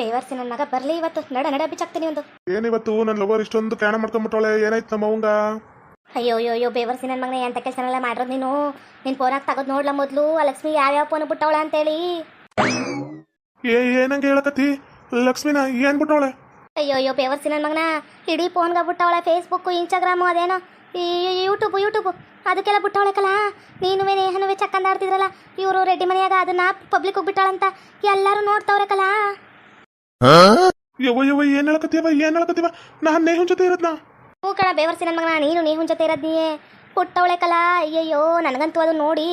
ಬೇವರ್ಸಿ ನನ್ನ ಮಗ ಬರ್ಲಿ ಇವತ್ತು. ನಡ ನಡ ಬಿಚ್ಚಾಕ್ತೀನಿ ಒಂದು. ಏನಿವತ್ತು? ನನ್ನ ಲವರ್ ಇಷ್ಟೊಂದು ಕಾಣ ಮಾಡ್ಕೊಂಡ್ಬಿಟ್ಟೋಳೆ ಏನಾಯ್ತು ನಮ್ಮ ಅವಂಗ? ಅಯ್ಯೋ ಅಯ್ಯೋ ಅಯ್ಯೋ ಬೇವರ್ಸಿ ನನ್ನ ಮಗನ ಎಂತ ಎಲ್ಲ ಮಾಡಿರೋದು ನೀನು? ನಿನ್ ಫೋನಾಗ ತಗೋದ್ ನೋಡ್ಲ ಮೊದ್ಲು? ಆ ಲಕ್ಷ್ಮಿ ಯಾವ್ಯಾವ ಫೋನ್ ಬಿಟ್ಟವಳ ಅಂತೇಳಿ? ಏ ಏನಂಗೆ ಹೇಳಕತ್ತಿ? ಲಕ್ಷ್ಮಿನ ಏನ್ ಬಿಟ್ಟವಳೆ? ಅಯ್ಯೋ ಅಯ್ಯೋ ಬೇವರ್ಸಿ ನನ್ನ ಮಗನ ಇಡೀ ಫೋನ್ಗ ಬಿಟ್ಟವಳೆ ಫೇಸ್ಬುಕ್ ಇನ್ಸ್ಟಾಗ್ರಾಮು ಅದೇನೋ. ಈ ಯೂಟ್ಯೂಬ್ ಯೂಟ್ಯೂಬ್ ಅದಕ್ಕೆಲ್ಲ ಬಿಟ್ಟವಳಕಲ್ಲ ನೀನುವೇ ನೇಹನುವೆ ಚಕ್ಕಂದ ಆಡ್ತಿದ್ರಲ್ಲ ಇವರು ರೆಡ್ಡಿ ಮನೆಯಾಗ ಅದನ್ನ ಪಬ್ಲಿಕ್ ಬಿಟ್ಟಾಳಂತ ಎಲ್ಲರೂ ನೋಡ್ತಾವ್ರಕಲ್ಲ ಯವ್ವ ಯವ್ವ ಏನ್ ಹೇಳಕತ್ತೀವ ಏನ್ ಹೇಳಕತ್ತೀವ ನಾನ್ ನೇಹುನ್ ಜೊತೆ ಇರೋದ್ನ. ಹ್ಞೂ ಕಣ ಬೇವರ್ಸಿ ನನ್ನ ಮಗನ ನೀನು ನೇಹುನ್ ಜೊತೆ ಇರೋದ್ ನೀಯೇ ಕಲಾ ಅಯ್ಯಯ್ಯೋ ನನಗಂತೂ ಅದು ನೋಡಿ.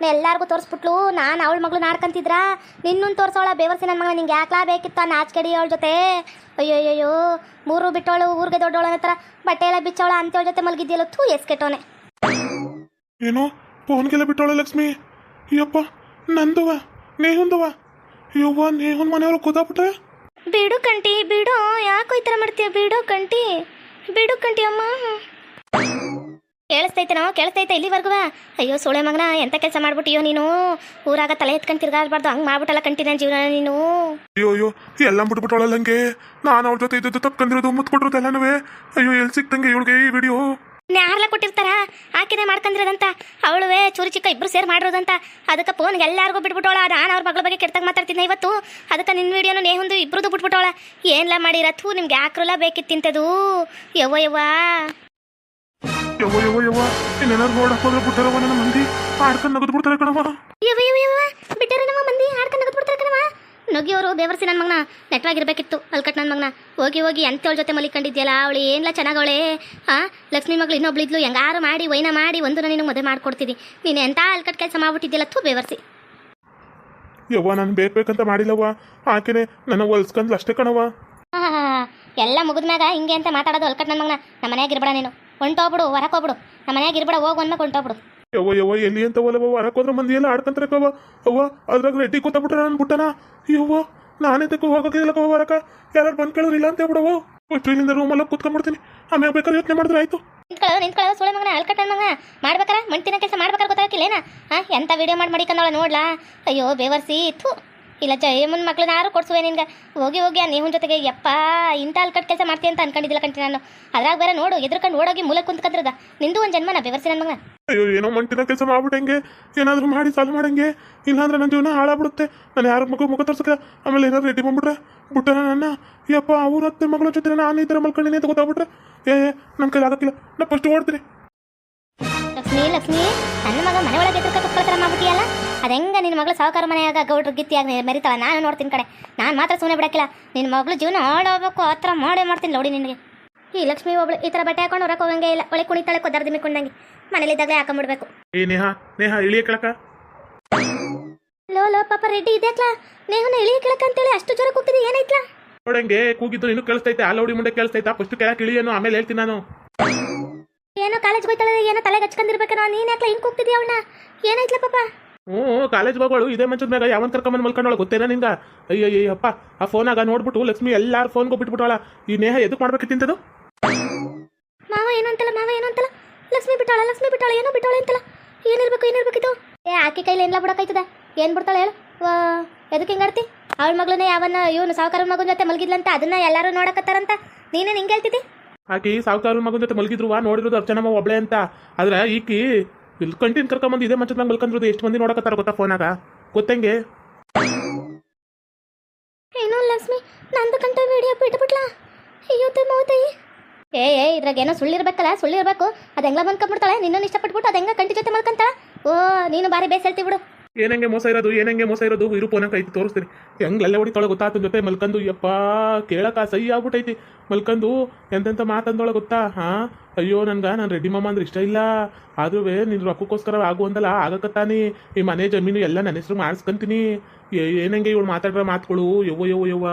ನಾ ಎಲ್ಲಾರ್ಗೂ ತೋರಿಸ್ಬಿಟ್ಲು ನಾನು ಅವಳ ಮಗಳು ನಾಡ್ಕಂತಿದ್ರ? ನಿನ್ನನ್ನು ತೋರ್ಸೋಳ ಬೇವರ್ಸಿ ನನ್ನ ಮಗನ ನಿಂಗೆ ಯಾಕ್ಲಾ ಬೇಕಿತ್ತ ನಾಚ್ಕಡಿ ಅವಳ ಜೊತೆ? ಅಯ್ಯಯ್ಯೋ ಮೂರು ಬಿಟ್ಟವಳು ಊರಿಗೆ ದೊಡ್ಡವಳ ಹತ್ರ ಬಟ್ಟೆ ಎಲ್ಲ ಬಿಚ್ಚವಳ ಅಂತೇಳ ಜೊತೆ ಮಲಗಿದ್ಯಲ್ಲ ಥೂ ಏನೋ ಏನು? ಫೋನ್ಗೆಲ್ಲ ಬಿಟ್ಟವಳೆ ಲಕ್ಷ್ಮಿ? ಯಪ್ಪ ನಂದುವ ನೇಹುಂದುವ? ಯವ್ವ ನೇಹುನ್ ಮನೆಯವ್ರು ಕೂದಾಬಿಟ್ರೆ ಬಿಡು ಕಂಟಿ ಬಿಡು. ಯಾಕೋ ಈ ಥರ ಮಾಡ್ತೀಯ? ಬಿಡು ಕಂಟಿ ಬಿಡು ಕಂಟಿ ಅಮ್ಮ. ಕೇಳಿಸ್ತೈತೆ ನಾವು, ಕೇಳಿಸ್ತೈತೆ ಇಲ್ಲಿವರೆಗೂ ಅಯ್ಯೋ ಸೋಳೆ ಮಗನ, ಎಂತ ಕೆಲಸ ಮಾಡ್ಬಿಟ್ಟಿಯೋ ನೀನು? ಊರಾಗ ತಲೆ ಎತ್ಕೊಂಡು ತಿರ್ಗಾಡ್ಬಾರ್ದು. ಹಂಗೆ ಮಾಡ್ಬಿಟ್ಟಲ್ಲ ಕಂಟಿ ನನ್ನ ಜೀವನ ನೀನು? ಅಯ್ಯೋ ಅಯ್ಯೋ ಎಲ್ಲ ಬಿಟ್ಬಿಟ್ಟವಳಲ್ಲ ಹಂಗೆ? ನಾನು ಅವ್ರ ಜೊತೆ ಇದ್ದದ್ದು ಕೊಟ್ಟಿರೋದು ಎಲ್ಲನೂ ಅಯ್ಯೋ, ಎಲ್ಲಿ ಸಿಕ್ತಂಗೆ ಇವಳಿಗೆ ಈ ವಿಡಿಯೋ ಯಾರಲ್ಲ ಕೊಟ್ಟಿರ್ತಾರ ಆಕಿನೇ ಮಾಡ್ಕೊಂಡಿರೋದಂತ ಅವಳುವೆ ಚೂರು ಚಿಕ್ಕ ಇಬ್ರು ಸೇರಿ ಮಾಡಿರೋದಂತ. ಅದಕ್ಕೆ ಫೋನ್ ಎಲ್ಲಾರ್ಗೂ ಬಿಟ್ಬಿಟ್ಟೋಳ. ನಾನು ಅವ್ರ ಮಗಳ ಬಗ್ಗೆ ಕೆಟ್ಟಾಗ ಮಾತಾಡ್ತೀನಿ ಇವತ್ತು. ಅದಕ್ಕೆ ನಿನ್ನ ವಿಡಿಯೋನು ನೇಹೊಂದು ಇಬ್ರದ್ದು ಬಿಟ್ಬಿಟ್ಟೋಳ. ಏನ್ಲ ಥೂ ನಿಮ್ಗೆ ಯಾಕ್ರಲ್ಲ ಬೇಕಿತ್ತಿಂತದು ಯವ್ವ ಯವ ಯವ ಯವ ಯವ ಇನ್ನೇನಾದ್ರು ನೋಡಕ್ ಹೋದ್ರೆ ಬಿಟ್ಟಾರವ ನನ್ನ ಮಂದಿ? ಆಡ್ಕೊಂಡು ನಗದು ಬಿಡ್ತಾರೆ ಕಣವ ಯವ್ವ ಯವ್ವ ಯವ್ವ. ಬಿಟ್ಟಾರ ನಮ್ಮ ಮಂದಿ? ಹಾಡ್ಕೊಂಡು ನಗದ್ ಬಿಡ್ತಾರೆ ಕಣವ ನಗಿಯೋರು ಬೇವರ್ಸಿ ನನ್ನ ಮಗನ ನೆಟ್ವಾಗಿರ್ಬೇಕಿತ್ತು ಅಲ್ಕಟ್ ನನ್ನ ಮಗನ. ಹೋಗಿ ಹೋಗಿ ಎಂತವಳ ಜೊತೆ ಮಲಿಕೊಂಡಿದ್ಯಲ್ಲ ಅವಳು ಏನ್ಲ ಚೆನ್ನಾಗವಳೆ? ಆ ಲಕ್ಷ್ಮಿ ಮಗಳು ಇನ್ನೊಬ್ಳಿದ್ಲು ಹೆಂಗಾರು ಮಾಡಿ ವೈನ ಮಾಡಿ ಒಂದು ನಿನಗೆ ಮದುವೆ ಮಾಡ್ಕೊಡ್ತೀನಿ ನೀನು ಎಂಥ ಅಲ್ಕಟ್ ಕೆಲಸ ಮಾಡ್ಬಿಟ್ಟಿದ್ಯಲ್ಲ ತೂ ಬೇವರ್ಸಿ ಯವ್ವ ನಾನು ಬೇಕು ಬೇಕಂತ ಮಾಡಿಲ್ಲವ್ವ. ಆಕೆನೆ ನನ್ನ ಹೊಲ್ಸ್ಕೊಂಡ್ಲು ಅಷ್ಟೇ ಕಣವ ಆಹಾ, ಎಲ್ಲ ಮುಗಿದ್ಮ್ಯಾಗ ಹಿಂಗೆ ಅಂತ ಮಾತಾಡೋದು ಅಲ್ಕಟ್ ನನ್ನ ಮಗನ. ನಮ್ಮ ಮನೆಯಾಗಿರ್ಬೇಡ ನೀನು. ಹೊಂಟೋಗ್ಬಿಡು ಹೊರಕೋಗ್ಬಿಡು ಹೋಗ್ಬಿಡು. ನಮ್ಮ ಮನೆಯಾಗಿರ್ಬೇಡ ಹೋಗು ಅಂದ್ಮೇಲೆ ಹೊಂಟೋಗ್ಬಿಡು. ಯವ್ವ ಯವ್ವ, ಎಲ್ಲಿ ಅಂತ ಒಲವ ಹೊರಕ್ ಹೋದ್ರೆ ಮಂದಿ ಎಲ್ಲ ಆಡ್ಕಂತಾರೆ ಕವ ಅವ್ವ, ಅದ್ರಾಗ ರೆಡ್ಡಿ ನಾನು ಬಿಟ್ಟನ? ಯವ್ವ, ನಾನೇ ತಕ್ಕ ಹೋಗೋಕ್ಕಿಲ್ಲ ಕವ ಹೊರಕ ಯಾರು ಬಂದ್ ಕೇಳೋರು ಇಲ್ಲ ಅಂತ ಬಿಡವ ಇಲ್ಲಿಂದ ರೂಮಲ್ಲ ಕೂತ್ಕೊಂಡ್ಬಿಡ್ತೀನಿ. ಆಮೇಲೆ ಬೇಕಾದ್ರೆ ಯೋಚನೆ ಮಾಡಿದ್ರೆ ಆಯ್ತು. ನಿಂತ್ಕೊಳ್ಳೋ ನಿಂತ್ಕೊಳ್ಳೋ, ಸುಳೆ ಮಗನ ಅಲ್ಕಟ್ ನನ್ನ ಮಗನ. ಮಾಡ್ಬೇಕಾರ? ಮಣ್ತಿನ ಕೆಲಸ ಮಾಡ್ಬೇಕಾರೆ ಗೊತ್ತಾಗಿಲ್ಲೇನ ಹಾ ಎಂತ ವಿಡಿಯೋ ಮಾಡಿ ಮಾಡಿಕಂದವಳ ನೋಡ್ಲಾ? ಅಯ್ಯೋ, ಬೇವರ್ಸಿ, ಥೂ. ಇಲ್ಲ ಜಯಮ್ಮನ ಮಕ್ಳನ್ನ ಯಾರು ಕೊಡ್ಸುವೆ ನಿನ್ಗೆ? ಹೋಗಿ ಹೋಗಿ ಆ ನೇಹುನ್ ಜೊತೆಗೆ ಯಪ್ಪ ಇಂಥ ಅಲ್ಕಟ್ ಕೆಲಸ ಮಾಡ್ತೀನಿ ಅಂತ ಅನ್ಕೊಂಡಿದ್ದಿಲ್ಲ ಕಂಟಿ ನಾನು. ಅದ್ರಾಗ ಬೇರೆ ನೋಡು ಎದ್ರಕೊಂಡು ಓಡೋಗಿ ಮೂಲ ಕುಂತ್ಕಂದ್ರದ ನಿಂದು ಒಂದು ಜನ್ಮನ ವ್ಯವಸ್ಥೆ ನನ್ನ ಮಗ. ಅಯ್ಯೋ ಏನೋ ಮಂಟಿನ ಕೆಲಸ ಮಾಡ್ಬಿಟ್ಟಂಗೆ. ಏನಾದರೂ ಮಾಡಿ ಸಾಲ ಮಾಡಂಗೆ. ಇಲ್ಲಾಂದ್ರೆ ನನ್ನ ಜೀವನ ಹಾಳಾಗ್ಬಿಡುತ್ತೆ. ನಾನು ಯಾರ ಮಗು ಮುಖ ತೋರ್ಸಕ ಆಮೇಲೆ ಏನಾದ್ರು ರೆಡಿ ಬಂದ್ಬಿಟ್ರೆ ಬಿಟ್ಟನ ನನ್ನ? ಯಪ್ಪ ಅವ್ರ ಹತ್ತೆ ಮಗಳ ಜೊತೆ ನಾನು ಈ ಥರ ಮಲ್ಕೊಂಡಿನಿ ಅಂತ ಗೊತ್ತಾಗ್ಬಿಟ್ರೆ? ಏ ನನ್ನ ಕೈ ಆಗಕ್ಕಿಲ್ಲ. ನಾ ಫಸ್ಟ್ ಓಡ್ತೀನಿ. ಲಕ್ಷ್ಮಿ ಲಕ್ಷ್ಮಿ ನನ್ನ ಮಗ ಮನೆ ಒಳಗೆ ಎದುರ್ಕ ಕುತ್ಕೊಳ್ತಾರ ಮಾಡ್ಬಿಟ್ಟಿಯಲ್ಲ? ಅದೆಂಗ ನಿನ್ನ ಮಗಳು ಸಾವುಕಾರ ಮನೆಯಾಗ ಗೌಡ್ರ ಗಿತ್ತಿಯಾಗಿ ಮೆರಿತಾಳ? ನಾನು ನೋಡ್ತೀನಿ ಕಡೆ ನಾನು ಮಾತ್ರ ಸುಮ್ಮನೆ ಬಿಡಕ್ಕಿಲ್ಲ. ನಿನ್ನ ಮಗಳು ಜೀವನ ಹಾಳಾಗಬೇಕು ಆ ಥರ ಮಾಡೇ ಮಾಡ್ತೀನಿ ನೋಡಿ ನಿನಗೆ. ಈ ಲಕ್ಷ್ಮಿ ಒಬ್ಳು ಈ ಥರ ಬಟ್ಟೆ ಹಾಕೊಂಡು ಹೊರಕ್ಕೆ ಹೋಗಂಗೆ ಇಲ್ಲ. ಒಳ್ಳೆ ಕುಣಿತಾಳೆ ಕೊದ್ದಾರ್ದು ಮಿಕ್ಕೊಂಡಂಗೆ. ಮನೇಲಿದ್ದಾಗಲೇ ಹಾಕೊಂಡ್ಬಿಡ್ಬೇಕು ಏ ನೇಹ ನೇಹ ಇಳಿಯ ಕೆಳಕ. ಲೋ ಲೋ ಪಾಪ ರೆಡ್ಡಿ ಇದೆಕ್ಲಾ ನೇಹನ ಇಳಿಯ ಕೆಳಕ ಅಂತೇಳಿ ಅಷ್ಟು ಜ್ವರ ಕೂಗ್ತಿದೆ ಏನೈತ್ಲಾ ನೋಡಂಗೆ ಕೂಗಿದ್ರು ಇನ್ನು ಕೇಳಿಸ್ತೈತೆ ಲೌಡಿ ಮುಂದೆ ಕೇಳಿಸ್ತೈತಾ ಫಸ್ಟ್ ಕೆಳಕ್ಕೆ ಇಳಿಯೇನು ಆಮೇಲೆ ಹೇಳ್ತೀನಿ ನಾನು. ಏನೋ ಕಾಲೇಜ್ ಹೋಯ್ತಾಳೆ ಏನೋ ತಲೆಗೆ ಹಚ್ಕೊಂಡಿರ್ಬೇಕನೋ ನೀನು ಯಾಕ್ಲ ಹಿಂಗೆ ಕೂಗ್ತಿದ್ಯಾ ಅವಳನ್ನ? ಏನೈತ್ಲ ಪಾಪ? ಹ್ಞೂ ಕಾಲೇಜ್ ಹೋಗೋಳು ಇದೇ ಮಂಚದ ಮ್ಯಾಗ ಯಾವನ್ ಕರ್ಕೊಂಬಂದು ಮಲ್ಕೊಂಡವಳ ಗೊತ್ತೇನ ನಿಂಗ ಅಯ್ಯೋ ಅಯ್ಯಪ್ಪ ಆ ಫೋನಾಗ ನೋಡ್ಬಿಟ್ಟು ಲಕ್ಷ್ಮಿ ಎಲ್ಲಾರು ಫೋನ್ಗೆ ಬಿಟ್ಬಿಟ್ಟಾಳ. ಈ ನೇಹ ಎದಕ್ಕೆ ಮಾಡ್ಬೇಕಿತ್ತಿಂತದು ಮಾವ ಏನು ಅಂತಲ್ಲ ಮಾವ ಏನು ಅಂತಲ್ಲ ಲಕ್ಷ್ಮಿ ಬಿಟ್ಟಾಳ ಲಕ್ಷ್ಮಿ ಬಿಟ್ಟಾಳ ಏನೋ ಬಿಟ್ಟಾಳೆ ಅಂತಲ್ಲ. ಏನಿರ್ಬೇಕು ಏನಿರ್ಬೇಕಿತ್ತು ಏ ಆಕೆ ಕೈಲಿ ಏನಿಲ್ಲ ಬಿಡೋಕಾಯ್ತದ? ಏನ್ ಬಿಡ್ತಾಳೆ ಹೇಳು? ಎದಕ್ಕೆ ಹಿಂಗಾಡ್ತಿ ಅವಳ ಮಗಳನ್ನ ಯಾವನ್ನ ಇವನು ಸಾವುಕಾರ ಮಗನ ಜೊತೆ ಮಲಗಿದ್ಲಂತ ಅದನ್ನ ಎಲ್ಲರೂ ನೋಡಕತ್ತಾರಂತ? ನೀನೇ ಹಿಂಗೆ ಹೇಳ್ತಿದ್ದಿ? ಆಕಿ ಸಾವುಕಾರ ಮಗನ ಜೊತೆ ಮಲಗಿದ್ರು ವಾ ನೋಡಿರೋದು ಅರ್ಚನಮ್ಮ ಒಬ್ಳೆ ಅಂತ. ಆದ್ರೆ ಈಕಿ ಇಲ್ಲಿ ಕಂಟಿನ್ ಕರ್ಕೊಂಬಂದು ಇದೇ ಮಂಚದ ಮ್ಯಾಗ ಮಲ್ಕೊಂಡ್ರದು ಎಷ್ಟು ಮಂದಿ ನೋಡಕತ್ತಾರ ಗೊತ್ತಾ ಫೋನಾಗ ಗೊತ್ತಂಗೆ? ಏನೋ ಲಕ್ಷ್ಮಿ, ನಂದು ಕಂಟ ವಿಡಿಯೋ ಬಿಟ್ಬಿಟ್ಲಾ? ಅಯ್ಯೋ ಮೋತೈ ಏ ಏ ಇದ್ರಾಗ ಏನೋ ಸುಳ್ಳಿರ್ಬೇಕಲ್ಲ, ಸುಳ್ಳಿರ್ಬೇಕು. ಅದು ಹೆಂಗ ಬಂದ್ಕೊಂಡ್ಬಿಡ್ತಾಳೆ ನಿನ್ನನ್ನು ಇಷ್ಟಪಟ್ಬಿಟ್ಟು ಅದು ಹೆಂಗ ಕಂಟಿ ಜೊತೆ ಮಲ್ಕಂತಾಳ? ಓ, ನೀನು ಬಾರಿ ಬೇಸ್ ಹೇಳ್ತಿ ಬಿಡು. ಏನಂಗೆ ಮೋಸ ಇರೋದು, ಏನಂಗೆ ಮೋಸ ಇರೋದು? ಇರು ಫೋನಾಗ ಐತಿ, ತೋರಿಸ್ತೀನಿ. ಹೆಂಗ್ ಅಲ್ಲೇ ಹೊಡಿತಾಳೆ ಗೊತ್ತಾ? ಆತನ ಜೊತೆ ಮಲ್ಕಂದು, ಯಪ್ಪ ಕೇಳಕ ಸಹಿ ಆಗ್ಬಿಟ್ಟೈತಿ. ಮಲ್ಕಂದು, ಎಂತೆಂತ ಮಾತಂದೊಳಗೆ ಗೊತ್ತಾ? ಹಾ? ಅಯ್ಯೋ, ನನ್ಗ ನಾನು ರೆಡ್ಡಿ ಮಾಮ ಅಂದ್ರೆ ಇಷ್ಟ ಇಲ್ಲ. ಆದ್ರೂ ನಿನ್ ರೊಕ್ಕಕ್ಕೋಸ್ಕರ ಆಗುವಂದಲ್ಲ ಆಗಕತ್ತಾನಿ. ಈ ಮನೆ ಜಮೀನು ಎಲ್ಲ ನನ್ನ ಹೆಸರು ಮಾಡಿಸ್ಕೊಂತೀನಿ. ಏನಂಗೆ ಇವಳು ಮಾತಾಡ್ರ ಮಾತುಗಳು? ಯವ್ವ ಯವ್ವ ಯವ್ವ.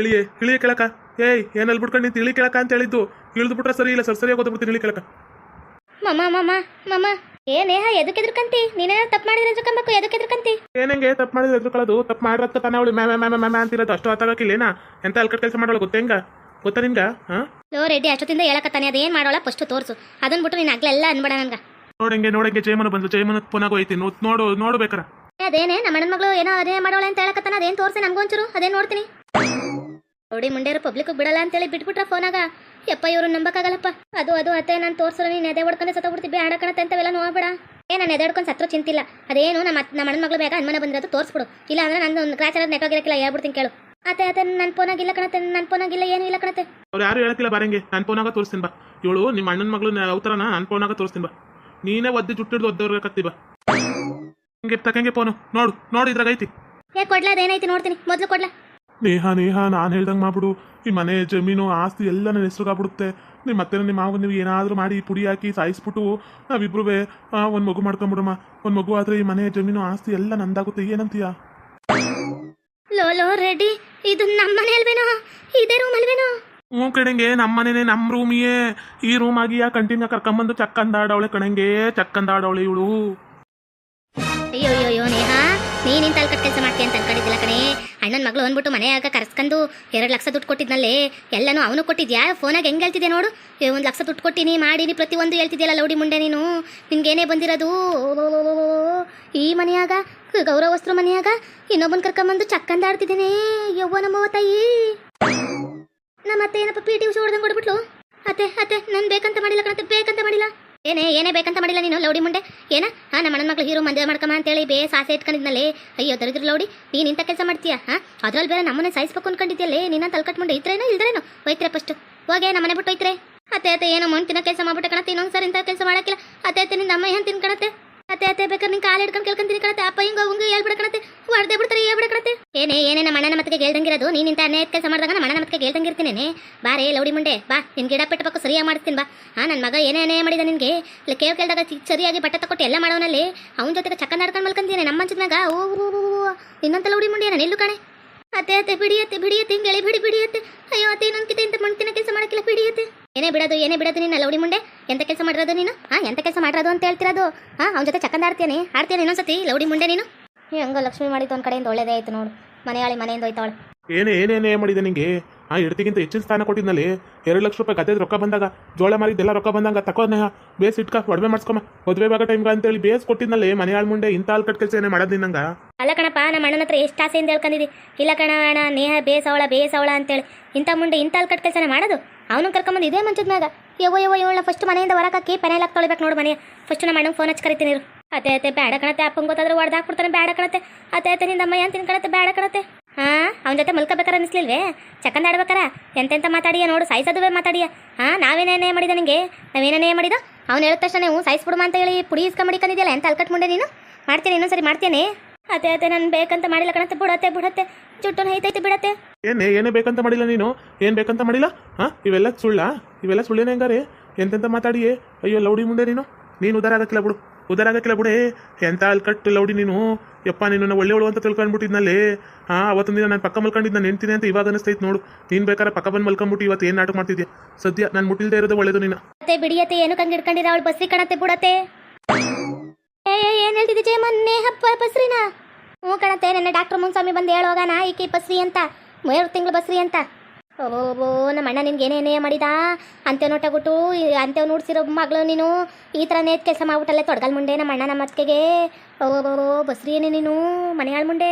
ಇಳಿಯೇ, ಇಳಿಯ ಕೇಳಕ ಏಯ್ ಏನ್ ಅಲ್ಬಿಟ್ಕೊಂಡು ನಿಂತು? ಇಳಿ ಕೇಳಕ ಅಂತ ಹೇಳಿದ್ದು. ಇಳಿದ್ಬಿಟ್ರೆ ಸರಿ ಇಲ್ಲ, ಸರ್, ಸರಿಯಾಗಿ ಓದ್ಬಿಡ್ತೀನಿ, ಇಳಿ ಕೇಳಕ ಮಮ್ಮ ಮಮ್ಮ ಮಮ್ಮ ಏ ನೇಹ ಎದಕ್ಕೆ ಎದ್ರಕಂತಿ? ನೀನೇನೋ ತಪ್ಪು ಮಾಡಿದ್ರೆ ಎದ್ರಕಂಬೇಕು ಎದಕ್ಕೆ ಎದ್ರಕಂತಿ? ಏನಂಗೆ ತಪ್ಪು ಮಾಡಿದ್ರೆ ಎದ್ರುಕೊಳ್ಳೋದು? ತಪ್ಪು ಮಾಡಿರತ್ತ ತಾನೇ ಅವಳು. ಮ್ಯಾ ಮ್ಯಾ ಮ್ಯಾ ಮ್ಯಾ ಅಂತಿರೋದು. ಅಷ್ಟು ಅತ್ತಾಗಕ್ಕಿಲ್ಲೇನಾ ಎಂತ ಅಲ್ಕಟ್ ಕೆಲಸ ಮಾಡೋಳು? ಗೊತ್ತೇಂಗ ಗೊತ್ತಾ ನಿಂಗ? ಹಾ? ಲೋ ರೆಡ್ಡಿ ಅಷ್ಟೊತ್ತಿಂದ ಹೇಳಕತ್ತಾನೆ. ಅದೇನು ಮಾಡೋಳ? ಫಸ್ಟ್ ತೋರ್ಸು. ಅದನ್ ಬಿಟ್ಟು ನೀನು ಆಗ್ಲೆಲ್ಲ ಅನ್ಬೇಡ ನನಗೆ ನೋಡಂಗೆ ನೋಡಂಗೆ ಜಯಮನ ಬಂದು ಜಯಮನ ಫೋನಾಗ ಹೋಯ್ತಿ. ನೋಡ್ ನೋಡು ನೋಡ್ಬೇಕಾರ ಅದೇನೇ? ನಮ್ಮ ಅಣ್ಣನ ಮಗಳು ಏನೋ ಅದೇ ಮಾಡೋಳ ಅಂತ ಹೇಳಕತ್ತಾನ. ಅದೇನು ತೋರಿಸಿ ನಮ್ಗೊಂಚೂರು ಅದೇನ್ ನೋಡ್ತೀನಿ? ನೋಡಿ ಮುಂಡೆಯರು ಪಬ್ಲಿಕ್ ಬಿಡಲ್ಲ ಅಂತೇಳಿ ಬಿಟ್ಬಿಟ್ರ ಫೋನಾಗ ಯಪ್ಪ ಇವರು ನಂಬಕ್ಕಾಗಲ್ಲಪ್ಪ. ಅದು ಅದು ಅತ್ತೆ ನಾನು ತೋರ್ಸೋ ನೀನು ಎದೆ ಹೊಡ್ಕೊಂಡೆ ಸತ್ತೋಗ್ಬಿಡ್ತೀವಿ ಬೇಡ ಎಲ್ಲ ಅಂತವೆಲ್ಲ ನೋಡ್ಬೇಡ. ಏ ನಾನು ಎದೆಡ್ಕೊಂಡು ಸತ್ರ ಚಿಂತಿಲ್ಲ. ಅದೇನು ನಮ್ಮ ನಮ್ಮ ಅಣ್ಣನ ಮಗಳು ಬೇಗ ಅನುಮಾನ ಬಂದಿರೋದು ತೋರಿಸ್ಬಿಡು. ಇಲ್ಲ ಅಂದ್ರೆ ನಾನು ಒಂದು ಕ್ರಾಚ್ ನೆಟ್ಟೋಗಿರಕ್ಕಿಲ್ಲ ಹೇಳ್ಬಿಡ್ತೀನಿ ಕೇಳು. ಅತ್ತೆ ಅತ್ತೆ ನನ್ನ ಫೋನಾಗಿಲ್ಲ ಕಣತ್ತೆ ನನ್ನ ಫೋನಾಗಿಲ್ಲ ಏನು ಇಲ್ಲ ಕಣತ್ತೆ. ಅವ್ರು ಯಾರು ಹೇಳಕ್ಕಿಲ್ಲ ಬರಂಗೆ ನನ್ನ ಫೋನಾಗ ತೋರಿಸ್ತೀನಿ ಬಾ. ಇವಳು ನಿಮ್ಮ ಅಣ್ಣನ ಮಗಳು ನಾನು ನನ್ನ ಫೋನಾಗ ತೋರಿಸ್ತೀನಿ ಬಾ. ನೀನೇ ಒದ್ದು ಜುಟ್ಟಿಡ್ದು ಒದ್ದವ್ರಿಗೆ ಕತ್ತಿ ಬಾ. ಹಂಗೆ ತಕ್ಕಂಗೆ ಫೋನು ನೋಡು ನೋಡು ಇದ್ರಾಗೈತಿ ಏ ಕೊಡ್ಲಾ ಅದೇನೈತಿ ನೋಡ್ತೀನಿ. ಮೊದಲು ಕೊಡ್ಲಾ? ನೇಹ ನೇಹ ನಾನು ಹೇಳ್ದಂಗೆ ಮಾಡ್ಬಿಡು. ಈ ಮನೆ ಜಮೀನು ಆಸ್ತಿ ಎಲ್ಲ ನನ್ನ ಹೆಸ್ರಿಗಾಗ್ಬಿಡುತ್ತೆ ನಿಮ್ಮ ಮತ್ತೆ ನಿಮ್ಮ ಮಾವ ನೀವು ಏನಾದರೂ ಮಾಡಿ ಪುಡಿ ಹಾಕಿ ಸಾಯಿಸ್ಬಿಟ್ಟು ನಾವಿಬ್ರು ಒಂದು ಮಗು ಮಾಡ್ಕೊಂಬಿಡಮ್ಮ. ಒಂದು ಮಗು ಆದರೆ ಈ ಮನೆ ಜಮೀನು ಆಸ್ತಿ ಎಲ್ಲ ನಂದಾಗುತ್ತೆ. ಏನಂತೀಯ? ಲೋ ಲೋ ರೆಡಿ. ಇದು ನಮ್ಮ ಮನೆ ಅಲ್ವೇನೋ? ಇದೇ ರೂಮ್ ಅಲ್ವೇನೋ? ಹ್ಞೂ ಕಣಂಗೆ ನಮ್ಮ ಮನೆನೇ ನಮ್ಮ ರೂಮಿಯೇ. ಈ ರೂಮ್ ಆಗಿ ಆ ಕಂಟಿನ್ಯೂ ಕರ್ಕೊಂಬಂದು ಚಕ್ಕಂದಾಡವಳೆ ಕಣಂಗೆ ಚಕ್ಕಂದಾಡವಳೆ ಇವಳು. ಅಯ್ಯೋ ಅಯ್ಯೋ ನೇಹ. ನೀನಿಂತ ಕೆಲಸ ಮಾಡ್ತೀಯ ಅಂತ ಅಣ್ಣನ ಮಗಳು ಅಂದ್ಬಿಟ್ಟು ಮನೆಯಾಗ ಕರೆಸ್ಕೊಂಡು ಎರಡು ಲಕ್ಷ ದುಡ್ಡು ಕೊಟ್ಟಿದ್ನಲ್ಲೇ. ಎಲ್ಲನೂ ಅವನು ಕೊಟ್ಟಿದ್ಯಾ? ಫೋನಾಗ ಹೆಂಗೆ ಹೇಳ್ತಿದ್ದೆ ನೋಡು. ಒಂದು ಲಕ್ಷ ದುಡ್ಡು ಕೊಟ್ಟಿನಿ, ಮಾಡೀನಿ, ಪ್ರತಿಯೊಂದು ಹೇಳ್ತಿದ್ಯಲ್ಲ ಲೌಡಿ ಮುಂಡೆ ನೀನು. ನಿನ್ಗೇನೇ ಬಂದಿರೋದು? ಈ ಮನೆಯಾಗ, ಗೌರವಸ್ತ್ರ ಮನೆಯಾಗ ಇನ್ನೊಬ್ಬನ ಕರ್ಕೊಂಬಂದು ಚಕ್ಕಂದಾಡ್ತಿದ್ದೇನೆ ಯವ್ವ ನಮ್ಮವ್ವ ತಾಯಿ. ನಮ್ಮ ಅತ್ತೆ ಏನಪ್ಪ ಪಿ ಟಿ ಉಷಾ ಹೊಡೆದಂಗೆ ಕೊಡ್ಬಿಟ್ಲು ಅತ್ತೆ ಅತ್ತೆ, ನಾನು ಬೇಕಂತ ಮಾಡಿಲ್ಲ ಕಣತ್ತೆ, ಬೇಕಂತ ಮಾಡಿಲ್ಲ. ಏನೇ ಏನೇ ಬೇಕಂತ ಮಾಡಿಲ್ಲ ನೀನು, ಲೌಡಿ ಮುಂಡೆ? ಏನ? ಹಾ, ನಮ್ಮ ಅಣ್ಣನ ಮಕ್ಳು ಹೀರೋ ಮದುವೆ ಮಾಡ್ಕಮ್ಮ ಅಂತೇಳಿ ಬೇಸ್ ಆಸೆ ಇಟ್ಕೊಂಡಿದ್ನಲ್ಲೇ. ಅಯ್ಯೋ, ದರಿದ್ರ ಲೌಡಿ, ನೀನು ಇಂಥ ಕೆಲಸ ಮಾಡ್ತೀಯಾ, ಹಾ? ಅದ್ರಲ್ಲಿ ಬೇರೆ ನಮ್ಮನೆ ಸಾಯಿಸ್ಬೇಕು ಅನ್ಕೊಂಡಿದ್ಯಲ್ಲೇ ನಿನ್ನ ತಲ್ಕಟ್ಮುಂಡೆ ಇದ್ರೇನೋ ಇಲ್ದ್ರೇನೋ ಹೋಯ್ತ್ರೆ ಫಸ್ಟ್ ಹೋಗೆ ನಮ್ಮನೆ ಬಿಟ್ಟು ಹೋಯ್ತ್ರೆ ಅತ್ತೆ ಅತ್ತೆ, ಏನೋ ಮಣ್ಣು ತಿನ್ನೋ ಕೆಲಸ ಮಾಡ್ಬಿಟ್ಟು ಕಣತ್ತೆ, ಇನ್ನೊಂದ್ಸರಿ ಇಂಥ ಕೆಲಸ ಮಾಡೋಕ್ಕಿಲ್ಲ. ಅತ್ತೆ ಅತ್ತೆ ನಿನ್ನ ಅಮ್ಮ ಏನು ತಿನ್ಕಣತ್ತೆ? ಅತ್ತೆ ಅತ್ತೆ, ಬೇಕಾದ್ರೆ ನಿನ್ ಕಾಲು ಹಿಡ್ಕೊಂಡು ಕೇಳ್ಕೊಂತೀನಿ ಕಣತ್ತೆ. ಅಪ್ಪ ಹಿಂಗ ಹಂಗ ಹೇಳ್ಬಿಡ ಕಣತ್ತೆ. ಹೊಡೆದೇ ಬಿಡ್ತಾರೆ, ಹೇಳ್ಬಿಡ ಕಣತ್ತೆ. ಏನೇ ಏನೇ, ನಮ್ಮ ಅಣ್ಣನ ಮತ್ತೆ ಗೆಲ್ದಂಗಿರೋದು ನೀನ್ ಇಂಥ ಅನ್ಯಾಯ ಕೆಲಸ ಮಾಡಿದಾಗ ನಮ್ಮ ಅಣ್ಣನ ಮತ್ತೆ ಗೆಲ್ದಂಗಿರ್ತೀನಿ ಬಾರೇ ಲೌಡಿ ಮುಂಡೆ. ಬಾ, ನಿನ್ ಗಿಡ ಪೆಟ್ಟ ಪಕ್ಕ ಸರಿಯಾಗಿ ಮಾಡ್ತೀನಿ ಬಾ. ಹಾ ನನ್ನ ಮಗ ಏನೇ ಅನ್ಯಾಯ ಮಾಡಿದ ನಿನ್ಗೆ? ಇಲ್ಲ ಕೇವ್ ಕೇಳಿದಾಗ ಸರಿಯಾಗಿ ಬಟ್ಟೆ ತಕೊಟ್ಟು ಎಲ್ಲ ಮಾಡೋನಲ್ಲಿ? ಅವನ ಜೊತೆಗೆ ಚಕ್ಕ ನಡ್ಕೊಂಡು ಮಲ್ಕೊಂತೀನಿ ನಮ್ಮ ಮಂಚದ್ನಾಗ ಓ ಓ. ಇನ್ನೊಂದು ಲೌಡಿ ಮುಂಡೆ ನಾನು ಎಲ್ಲೂ ಕಾಣೆ. ಅತ್ತೆ ಅತ್ತೆ, ಬಿಡಿಯತ್ತೆ ಬಿಡಿಯತ್ತೆ ಹಿಂಗೆ ಬಿಡಿ, ಬಿಡಿಯತ್ತೆ. ಅಯ್ಯೋ, ಅತ್ತೆ ನನ್ಕಿತ ಇಂತ ಮಣ್ತಿನ ಕೆಲಸ ಮಾಡಕ್ಕಿಲ್ಲ, ಬಿಡಿಯತ್ತೆ. ಏನೇ ಬಿಡೋದು ಏನೇ ಬಿಡೋದು ನೀನು ಲೌಡಿ ಮುಂಡೆ? ಎಂತ ಕೆಲಸ ಮಾಡಿರೋದು ನೀನು? ಹಾ ಎಂತ ಕೆಲಸ ಮಾಡಿರೋದು ಅಂತ ಹೇಳ್ತಿರೋದು? ಹಾ ಅವ್ನ ಜೊತೆ ಚಕ್ಕಂದ ಆಡ್ತೇನೆ ಆಡ್ತೇನೆ ಇನ್ನೊಂದ್ಸತಿ ಲೌಡಿ ಮುಂಡೆ ನೀನು? ಹಂಗ ಲಕ್ಷ್ಮಿ ಮಾಡಿದ್ದು ಒಂದ್ ಕಡೆಯಿಂದ ಒಳ್ಳೇದೇ ಆಯ್ತು ನೋಡು. ಮನೆಯಾಳಿ ಮನೆಯಿಂದ ಹೋಯ್ತಾವಳು. ಏನೇ, ಏನೇನೇ ಮಾಡಿದೆ ನಿಂಗೆ? ಆ ಹಿಡ್ತಿಗಿಂತ ಹೆಚ್ಚಿನ ಸ್ಥಾನ ಕೊಟ್ಟಿದ್ನಲ್ಲಿ ಎರಡು ಲಕ್ಷ ರೂಪಾಯಿ ಗದ್ದೆದ ರೊಕ್ಕ ಬಂದಾಗ, ಜೋಳ ಮಾರಿದ್ದೆಲ್ಲ ರೊಕ್ಕ ಬಂದಾಗ ತಕೋ ನೇಹ ಬೇಸ್ ಇಟ್ಕ, ಒಡವೆ ಮಾಡ್ಸ್ಕೊಮ್ಮ. ಮದುವೆ ಬಾಗ ಟೈಮ್ಗೆ ಅಂತೇಳಿ ಬೇಸ್ ಕೊಟ್ಟಿದ್ನಲ್ಲಿ ಮನೆ ಆಳ್ ಮುಂಡೆ ಇಂಥ ಹಾಲು ಕಟ್ ಕೆಲಸ ಏನೇ ಮಾಡೋದು ನಿನ್ನಂಗ ಅಲ್ಲ ಕಣಪ್ಪ, ನಮ್ಮ ಅಣ್ಣನ ಹತ್ರ ಎಷ್ಟು ಆಸೆಯಿಂದ ಹೇಳ್ಕೊಂಡಿದ್ದಿ ಇಲ್ಲ ಕಣ ಅಣ್ಣ, ನೇಹ, ಬೇಸ್ ಬೇಸವಳ ಅಂತೇಳಿ. ಇಂಥ ಮುಂದೆ ಇಂಥ ಹಾಲು ಕಟ್ ಕೆಲಸನೇ ಮಾಡೋದು? ಅವನು ಕರ್ಕೊಂಬಂದು ಇದೇ ಮಂಚದ ಮ್ಯಾಗ? ಯವ್ವ ಯವ್ವ ಇವಳ ಫಸ್ಟ್ ಮನೆಯಿಂದ ಹೊರಕಾಕಿ ಪೆನೆಲ್ಲ ತೊಳಿಬೇಕು ನೋಡು ಮನೆ ಫಸ್ಟ್ ನಮ್ಮ ಅಣ್ಣಂಗೆ ಫೋನ್ ಹಚ್ಚಿ ಕರಿತೀನಿ ಅತ್ತೆ ಅತ್ತೆ ಬೇಡ ಕಣತ್ತೆ, ಅಪ್ಪಂಗೆ ಗೊತ್ತಾದ್ರೆ ಹೊಡೆದಾಕ್ಬಿಡ್ತಾನೆ ಬೇಡ ಕಣತ್ತೆ. ಅತ್ತೆ ಅತ್ತೆ ನಿಂದ ಅಮ್ಮ ಏನು ತಿನ್ಕೊಳತ್ತೆ ಬೇಡ ಕಣತ್ತೆ. ಹಾ, ಅವನ ಜೊತೆ ಮಲ್ಕೋಬೇಕಾರ ಅನಿಸ್ಲಿಲ್ವೇ? ಚಕಂದ ಆಡ್ಬೇಕಾರ? ಎಂತೆಂತ ಮಾತಾಡಿಯ ನೋಡು, ಸಾಯಿಸೋದುವೇ ಮಾತಾಡಿಯ? ಹಾ ನಾವೇನೇನೇ ಮಾಡಿದ ನಿಂಗೆ? ನಾವೇನೇನೇ ಮಾಡಿದ? ಅವ್ನು ಹೇಳಿದ ತಕ್ಷಣ ನೀವು ಸಾಯಿಸ್ಬಿಡುಮ ಅಂತ ಹೇಳಿ ಪುಡಿ ಇಸ್ಕೊ ಮಾಡಿ ಕಂದಿದ್ಯಲ್ಲ ಎಂತ ಅಲ್ಕಟ್ ಮುಂಡೆ ನೀನು? ಮಾಡ್ತೀನಿ, ಇನ್ನೊಂದ್ಸರಿ ಮಾಡ್ತೀನಿ. ಅದೇ ಅದೇ ನಾನು ಬೇಕಂತ ಮಾಡಿಲ್ಲ ಕಣತ್ತೆ, ಬಿಡತ್ತೆ ಬಿಡತ್ತೆ. ಜುಟ್ಟು ಹೈತೈತೆ, ಬಿಡತ್ತೆ. ಏನೇ ಏನೇ ಬೇಕಂತ ಮಾಡಿಲ್ಲ ನೀನು? ಏನು ಬೇಕಂತ ಮಾಡಿಲ್ಲ? ಹಾಂ, ಇವೆಲ್ಲ ಸುಳ್ಳ? ಇವೆಲ್ಲ ಸುಳ್ಳೇನೆ ಹೆಂಗಾರೆ? ಎಂತೆಂತ ಮಾತಾಡಿಯೇ? ಅಯ್ಯೋ, ಲೌಡಿ ಮುಂದೆ ನೀನು? ನೀನು ಉದಾರ ಆಗಕ್ಕಿಲ್ಲ ಬಿಡು. ಉದಾರ ಆಗಕ್ಕಿಲ್ಲ ಬಿಡೆ ಎಂತ ಅಲ್ಕಟ್ಟು ಲೌಡಿ ನೀನು? ಯಪ್ಪ, ನೀನು ಒಳ್ಳೆ ಅಂತ ತಿಳ್ಕೊಂಡ್ಬಿಟ್ಟಿದ್ನಲ್ಲಿ ಹಾಂ, ಅವತ್ತಿನ ದಿನ ನಾನು ಪಕ್ಕ ಮಲ್ಕೊಂಡಿದ್ದು ನಾನು ನೆನ್ತೀನಿ ಅಂತ ಇವಾಗ ಅನಿಸ್ತೈತೆ ನೋಡು. ನೀನು ಬೇಕಾದ್ರೆ ಪಕ್ಕ ಬಂದು ಮಲ್ಕೊಂಡ್ಬಿಟ್ಟು ಇವತ್ತು ಏನು ನಾಟಕ ಮಾಡ್ತಿದ್ಯಾ? ಸದ್ಯ ನಾನು ಮುಟ್ಟಿಲ್ದೇ ಇರೋದು ಒಳ್ಳೇದು ನೀನು ಮತ್ತೆ ಬಿಡಿಯತ್ತೆ ಏನು ಕಂಗೆ ಹಿಡ್ಕೊಂಡಿರ ಅವಳು ಬಸ್ರಿ ಕಣತ್ತೆ ಬಿಡತ್ತೆ ಏನು ಹೇಳ್ತಿದ್ದೆ ಜಯ ಮೊನ್ನೆ ಹಬ್ಬ ಬಸ್ರಿನಾ? ಹ್ಞೂ ಕಣತ್ತೆ, ನನ್ನ ಡಾಕ್ಟರ್ ಮುನ್ಸ್ವಾಮಿ ಬಂದು ಹೇಳುವಾಗ ನಾ ಈಕೆ ಬಸ್ರಿ ಅಂತ, ಮೂರು ತಿಂಗಳು ಬಸ್ರಿ ಅಂತ. ಓ ನಮ್ಮ ಅಣ್ಣ ನಿನ್ಗೆ ಏನೇನೇ ಮಾಡಿದ? ಅಂತೆ ನೋಟಾಗ್ಬಿಟ್ಟು ಅಂತೇವ್ ನೋಡ್ಸಿರೋ ಮಗಳು ನೀನು ಈ ಥರ ನೇತ್ ಕೆಲಸ ಮಾಡ್ಬಿಟ್ಟಲ್ಲೇ ತೊಡಗಲ್ ಮುಂಡೆ ನಮ್ಮ ಅಣ್ಣ ನಮ್ಮ ಅತ್ತಿಗೆಗೆ? ಓ ಓ, ಓ ಬಸ್ರಿ ಏನೇ ನೀನು ಮನೆಯಾಳ ಮುಂಡೆ?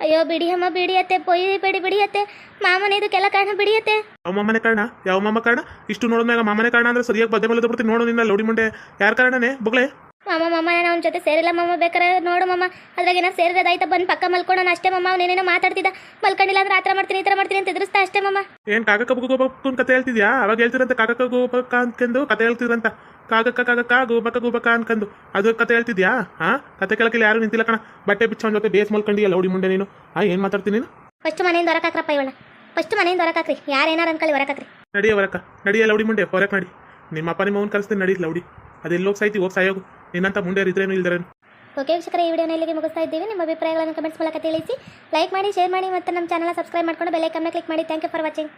ಅಯ್ಯೋ ಬಿಡಿ ಅಮ್ಮ ಬಿಡಿಯತ್ತೆ ಪೊಯ್ ಬಿಡಿ ಬಿಡಿಯತ್ತೆ ಮಾಮನ ಇದಕ್ಕೆಲ್ಲ ಕಾರಣ ಬಿಡಿಯತ್ತೆ ಯಾವ ಮಾಮನೆ ಕಾರಣ? ಯಾವ ಮಾಮ ಕಾರಣ? ಇಷ್ಟು ನೋಡಿದ್ಮೇಲೆ ಮಾಮನೆ ಕಾರಣ ಅಂದ್ರೆ ಸರಿಯಾಗಿ ಬದ್ದೆ ಮೇಲೆ ಬಿಡ್ತೀನಿ ನೋಡು ಲೌಡಿ ಮುಂಡೆ. ಯಾರ ಕಾರಣನೇ? ಬಗ್ಳೆ ಮಾಮ ಮಾಮ ನಾನು ಅವನ ಜೊತೆ ಸೇರಿಲ್ಲ ಮಾಮ ಬೇಕಾರೆ ನೋಡು ಮಾಮ. ಅದ್ರಾಗ ಏನೋ ಸೇರಿರೋದಾಯ್ತಾ ಬಂದು ಪಕ್ಕ ಮಲ್ಕೊಂಡು ಅಷ್ಟೇ ಮಾಮ ಅವನೇನೇನೋ ಮಾತಾಡ್ತಿದ್ದ. ಮಲ್ಕೊಂಡಿಲ್ಲ ಅಂದ್ರೆ ಆತರ ಥರ ಮಾಡ್ತೀನಿ ಈ ಥರ ಮಾಡ್ತೀನಿ ಅಂತ ಎದುರಿಸ್ತಾ ಅಷ್ಟೇ ಮಾಮ. ಏನ್ ಕಾಗಕ್ಕ ಗೋಬಕ್ಕ ಕಥೆ ಹೇಳ್ತಿದ್ಯಾ? ಅವಾಗ ಹೇಳ್ತಿರಂತ ಕಾಗಕ್ಕ ಗೋಬಕ್ಕ ಅನ್ಕೊಂಡು ಕತೆ ಹೇಳ್ತಿದ್ರಂತ. ಕಾಗಕ್ಕ ಕಾಗಕ್ಕ ಗೋಬಕ್ಕ ಗೋಬಕ್ಕ ಅನ್ಕೊಂಡು. ಅದು ಕತೆ ಹೇಳ್ತಿದ್ಯಾ? ಹಾ? ಕತೆ ಕೇಳಕ್ಕಿಲ್ಲ ಯಾರು ನಿಂತಿಲ್ಲ ಕಣ. ಬಟ್ಟೆ ಬಿಚ್ಚ ಜೊತೆ ಬೇಸ್ ಮಲ್ಕೊಂಡಿಯಲ್ಲ ಲೌಡಿ ಮುಂಡೆ ನೀನು. ಹಾ ಏನ್ ಮಾತಾಡ್ತೀನಿ ನೀನು? ಫಸ್ಟ್ ಮನೆಯಿಂದ ಹೊರಕಾಕ್ರಪ್ಪ ಇವಳ ಫಸ್ಟ್ ಮನೆಯಿಂದ ಹೊರಕಾಕ್ರಿ ಯಾರೇನಾರು ಅನ್ಕೊಳ್ಳಿ ಹೊರಕಾಕ್ರಿ ನಡಿಯ ಹೊರಕ. ನಡಿಯ ಲೌಡಿ ಮುಂಡೆ ಹೊರಕ್ ನಡಿ. ನಿಮ್ಮ ಅಪ್ಪ ನಿಮ್ಮ ಅವ್ನ ಕಲಿಸ್ತೀನಿ ನಡಿ ಲೌಡಿ. ಅದೆಲ್ಲ ಹೋಗಿ ಸಾಯ್ತಿ? ಹೋಗಿ ಸಾಯೋಗು. ನಿನ್ನಂತ ಮುಂಡೆ ಇಲ್ದರೆ ಓಕೆ ವೀಕ್ಷಕರೇ, ಈ ವಿಡಿಯೋನ ಇಲ್ಲಿಗೆ ಮುಗಿಸ್ತಾ ಇದ್ದೀವಿ. ನಿಮ್ಮ ಅಭಿಪ್ರಾಯಗಳನ್ನು ಕಮೆಂಟ್ಸ್ ಮೂಲಕ ತಿಳಿಸಿ. ಲೈಕ್ ಮಾಡಿ ಶೇರ್ ಮಾಡಿ ಮತ್ತು ನಮ್ಮ ಚಾನಲ್ ಸಬ್ಸ್ಕ್ರೈಬ್ ಮಾಡ್ಕೊಂಡು ಬೆಲ್ಲೈಕನ್ನ ಕ್ಲಿಕ್ ಮಾಡಿ. Thank you for watching